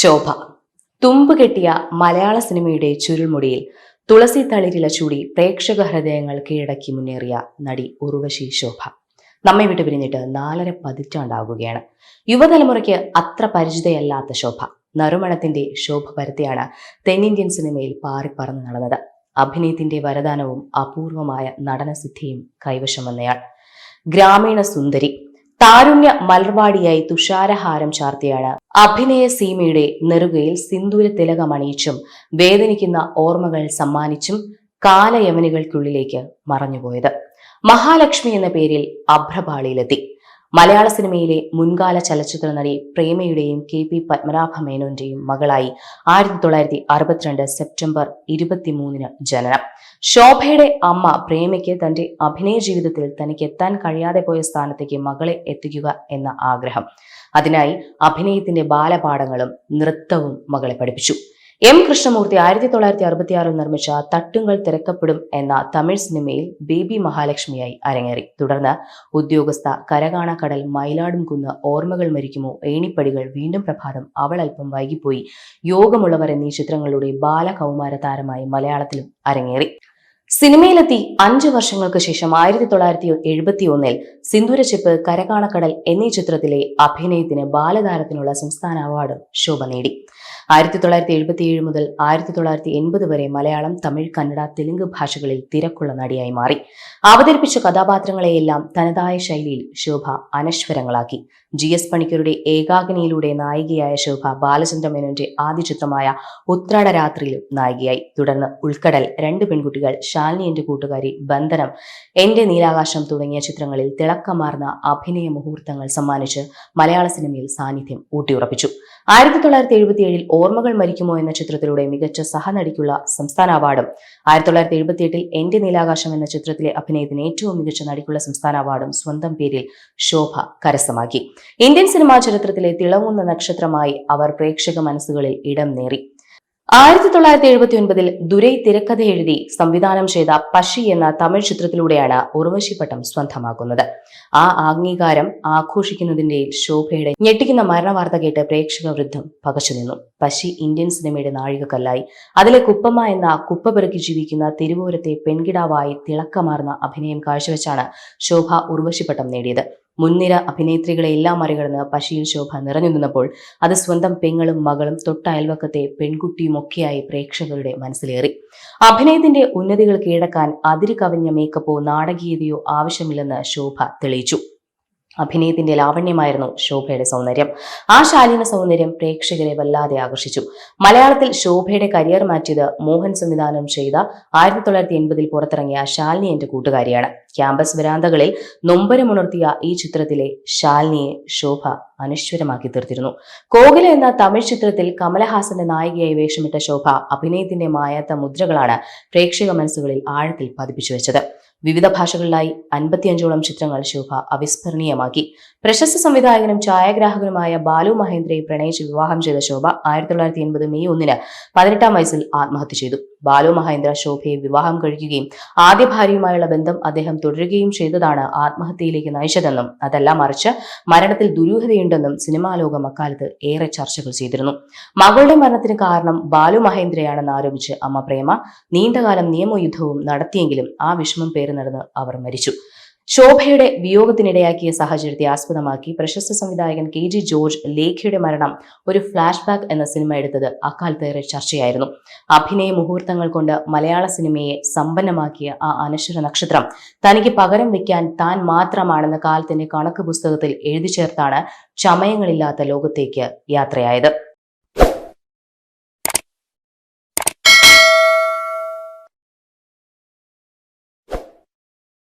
ശോഭ. തുമ്പ് കെട്ടിയ മലയാള സിനിമയുടെ ചുരുൾമുടിയിൽ തുളസി തളിരില ചൂടി പ്രേക്ഷക ഹൃദയങ്ങൾ കീഴടക്കി മുന്നേറിയ നടി ഉർവശി ശോഭ. നമ്മെ വിട്ട് പിരിഞ്ഞിട്ട് നാലര പതിറ്റാണ്ടാകുകയാണ് യുവതലമുറയ്ക്ക് അത്ര പരിചിതയല്ലാത്ത ശോഭ. നറുമണത്തിന്റെ ശോഭ പരത്തിയാണ് തെന്നിന്ത്യൻ സിനിമയിൽ പാറിപ്പറന്ന് നടന്നത്. അഭിനയത്തിന്റെ വരദാനവും അപൂർവമായ നടനസിദ്ധിയും കൈവശം വന്നയാൾ. ഗ്രാമീണ സുന്ദരി. താരുണ്യ മലർവാടിയായി തുഷാരഹാരം ചാർത്തിയാണ്. അഭിനയ സീമയുടെ നെറുകയിൽ സിന്ദൂര തിലകമണിയിച്ചും വേദനിക്കുന്ന ഓർമ്മകൾ സമ്മാനിച്ചും കാലയവനികൾക്കുള്ളിലേക്ക് മറഞ്ഞുപോയത്. മഹാലക്ഷ്മി എന്ന പേരിൽ അഭ്രപാളിയിലെത്തി. മലയാള സിനിമയിലെ മുൻകാല ചലച്ചിത്ര നടി പ്രേമയുടെയും കെ പി പത്മനാഭ മേനോന്റെയും മകളായി ആയിരത്തി തൊള്ളായിരത്തി അറുപത്തിരണ്ട് സെപ്റ്റംബർ ഇരുപത്തിമൂന്നിന് ജനനം. ശോഭയുടെ അമ്മ പ്രേമയ്ക്ക് തന്റെ അഭിനയ ജീവിതത്തിൽ തനിക്ക് എത്താൻ കഴിയാതെ പോയ സ്ഥാനത്തേക്ക് മകളെ എത്തിക്കുക എന്ന ആഗ്രഹം. അതിനായി അഭിനയത്തിന്റെ ബാലപാഠങ്ങളും നൃത്തവും മകളെ പഠിപ്പിച്ചു. എം കൃഷ്ണമൂർത്തി ആയിരത്തി തൊള്ളായിരത്തി അറുപത്തി ആറിൽ നിർമ്മിച്ച തട്ടുങ്ങൾ തിരക്കപ്പെടും എന്ന തമിഴ് സിനിമയിൽ ബേബി മഹാലക്ഷ്മിയായി അരങ്ങേറി. തുടർന്ന് ഉദ്യോഗസ്ഥ കരകാണക്കടൽ മയിലാടും കുന്ന് ഓർമ്മകൾ മരിക്കുമോ ഏണിപ്പടികൾ വീണ്ടും പ്രഭാതം അവൾ അല്പം വൈകിപ്പോയി. യോഗമുള്ളവർ എന്നീ ചിത്രങ്ങളുടെ ബാലകൗമാര താരമായി മലയാളത്തിലും അരങ്ങേറി. സിനിമയിലെത്തി അഞ്ചു വർഷങ്ങൾക്ക് ശേഷം ആയിരത്തി തൊള്ളായിരത്തി എഴുപത്തി ഒന്നിൽ സിന്ദൂരച്ചിപ്പ് കരകാണക്കടൽ എന്നീ ചിത്രത്തിലെ അഭിനയത്തിന് ബാലതാരത്തിനുള്ള സംസ്ഥാന അവാർഡ് ശോഭ നേടി. ആയിരത്തി തൊള്ളായിരത്തി എഴുപത്തി ഏഴ് മുതൽ ആയിരത്തി തൊള്ളായിരത്തി എൺപത് വരെ മലയാളം തമിഴ് കന്നഡ തെലുങ്ക് ഭാഷകളിൽ തിരക്കുള്ള നടിയായി മാറി. അവതരിപ്പിച്ച കഥാപാത്രങ്ങളെയെല്ലാം തനതായ ശൈലിയിൽ ശോഭ അനശ്വരങ്ങളാക്കി. ജി എസ് പണിക്കരുടെ ഏകാഗ്നിയിലൂടെ നായികയായ ശോഭ ബാലചന്ദ്രമേനോന്റെ ആദ്യ ചിത്രമായ ഉത്രാട രാത്രിയിലും നായികയായി. തുടർന്ന് ഉൾക്കടൽ രണ്ട് പെൺകുട്ടികൾ ശാലിനി എന്റെ കൂട്ടുകാരി ബന്ധനം എന്റെ നീലാകാശം തുടങ്ങിയ ചിത്രങ്ങളിൽ തിളക്കമാർന്ന അഭിനയ മുഹൂർത്തങ്ങൾ സമ്മാനിച്ച് മലയാള സിനിമയിൽ സാന്നിധ്യം ഊട്ടിയുറപ്പിച്ചു. ആയിരത്തി തൊള്ളായിരത്തി എഴുപത്തി ഏഴിൽ ഓർമ്മകൾ മരിക്കുമോ എന്ന ചിത്രത്തിലൂടെ മികച്ച സഹനടിക്കുള്ള സംസ്ഥാന അവാർഡും ആയിരത്തി തൊള്ളായിരത്തി എഴുപത്തി എട്ടിൽ എന്റെ നീലാകാശം എന്ന ചിത്രത്തിലെ അഭിനയത്തിന് ഏറ്റവും മികച്ച നടിക്കുള്ള സംസ്ഥാന അവാർഡും സ്വന്തം പേരിൽ ശോഭ കരസ്ഥമാക്കി. ഇന്ത്യൻ സിനിമാ ചരിത്രത്തിലെ തിളങ്ങുന്ന നക്ഷത്രമായി അവർ പ്രേക്ഷക മനസ്സുകളിൽ ഇടം നേറി. ആയിരത്തി തൊള്ളായിരത്തി എഴുപത്തി ഒൻപതിൽ ദുരൈ തിരക്കഥ എഴുതി സംവിധാനം ചെയ്ത പശി എന്ന തമിഴ് ചിത്രത്തിലൂടെയാണ് ഉർവശിപ്പട്ടം സ്വന്തമാക്കുന്നത് ആ അംഗീകാരം ആഘോഷിക്കുന്നതിന്റെ ശോഭയുടെ ഞെട്ടിക്കുന്ന മരണവാർത്ത കേട്ട് പ്രേക്ഷക വൃദ്ധം പകച്ചു നിന്നു. പശി ഇന്ത്യൻ സിനിമയുടെ നാഴികക്കല്ലായി അതിലെ കുപ്പമ്മ എന്ന കുപ്പ പെറുക്കി ജീവിക്കുന്ന തിരുവോരത്തെ പെൺകിടാവായി തിളക്കമാർന്ന അഭിനയം കാഴ്ചവെച്ചാണ് ശോഭ ഉർവശിപ്പട്ടം നേടിയത്. മുൻനിര അഭിനേത്രികളെ എല്ലാം മറികടന്ന് പശിയിൽ ശോഭ നിറഞ്ഞു നിന്നപ്പോൾ അത് സ്വന്തം പെങ്ങളും മകളും തൊട്ടയൽവക്കത്തെ പെൺകുട്ടിയുമൊക്കെയായി പ്രേക്ഷകരുടെ മനസ്സിലേറി. അഭിനയത്തിന്റെ ഉന്നതികൾ കീഴടക്കാൻ അതിര് കവിഞ്ഞ മേക്കപ്പോ നാടകീയതയോ ആവശ്യമില്ലെന്ന് ശോഭ തെളിയിച്ചു. അഭിനയത്തിന്റെ ലാവണ്യമായിരുന്നു ശോഭയുടെ സൗന്ദര്യം. ആ ശാലീന സൗന്ദര്യം പ്രേക്ഷകരെ വല്ലാതെ ആകർഷിച്ചു. മലയാളത്തിൽ ശോഭയുടെ കരിയർ മാറ്റിയത് മോഹൻ സംവിധാനം ചെയ്ത ആയിരത്തി തൊള്ളായിരത്തി എൺപതിൽ പുറത്തിറങ്ങിയ ശാലിനി എന്റെ കൂട്ടുകാരിയാണ്. ക്യാമ്പസ് വരാന്തകളിൽ നൊമ്പരമുണർത്തിയ ഈ ചിത്രത്തിലെ ശാലിനിയെ ശോഭ അനശ്വരമാക്കി തീർത്തിരുന്നു. കോകില എന്ന തമിഴ് ചിത്രത്തിൽ കമലഹാസന്റെ നായികയായി വേഷമിട്ട ശോഭ അഭിനയത്തിന്റെ മായാത്ത മുദ്രകളാണ് പ്രേക്ഷക മനസ്സുകളിൽ ആഴത്തിൽ പതിപ്പിച്ചു വെച്ചത്. വിവിധ ഭാഷകളിലായി അൻപത്തിയഞ്ചോളം ചിത്രങ്ങൾ ശോഭ അവിസ്മരണീയമാക്കി. പ്രശസ്ത സംവിധായകനും ഛായാഗ്രാഹകനുമായ ബാലു മഹേന്ദ്രയെ പ്രണയിച്ച് വിവാഹം ചെയ്ത ശോഭ ആയിരത്തി തൊള്ളായിരത്തി എൺപത് മെയ് ഒന്നിന് പതിനെട്ടാം വയസ്സിൽ ആത്മഹത്യ ചെയ്തു. ബാലു മഹേന്ദ്ര ശോഭയെ വിവാഹം കഴിക്കുകയും ആദ്യ ഭാര്യയുമായുള്ള ബന്ധം അദ്ദേഹം തുടരുകയും ചെയ്തതാണ് ആത്മഹത്യയിലേക്ക് നയിച്ചതെന്നും അതല്ല മറിച്ച് മരണത്തിൽ ദുരൂഹതയുണ്ടെന്നും സിനിമാ ലോകം അക്കാലത്ത് ഏറെ ചർച്ചകൾ ചെയ്തിരുന്നു. മകളുടെ മരണത്തിന് കാരണം ബാലു മഹേന്ദ്രയാണെന്ന് ആരോപിച്ച് അമ്മ പ്രേമ നീണ്ടകാലം നിയമയുദ്ധവും നടത്തിയെങ്കിലും ആ വിഷമം പേര് നടന്ന് അവർ മരിച്ചു. ശോഭയുടെ വിയോഗത്തിനിടയാക്കിയ സാഹചര്യത്തെ ആസ്പദമാക്കി പ്രശസ്ത സംവിധായകൻ കെ ജി ജോർജ് ലേഖയുടെ മരണം ഒരു ഫ്ലാഷ് ബാക്ക് എന്ന സിനിമ എടുത്തത് അക്കാലത്തേറെ ചർച്ചയായിരുന്നു. അഭിനയ മുഹൂർത്തങ്ങൾ കൊണ്ട് മലയാള സിനിമയെ സമ്പന്നമാക്കിയ ആ അനശ്വര നക്ഷത്രം തനിക്ക് പകരം വെക്കാൻ താൻ മാത്രമാണെന്ന കാലത്തിന്റെ കണക്ക് പുസ്തകത്തിൽ എഴുതി ചേർത്താണ് ചമയങ്ങളില്ലാത്ത ലോകത്തേക്ക് യാത്രയായത്.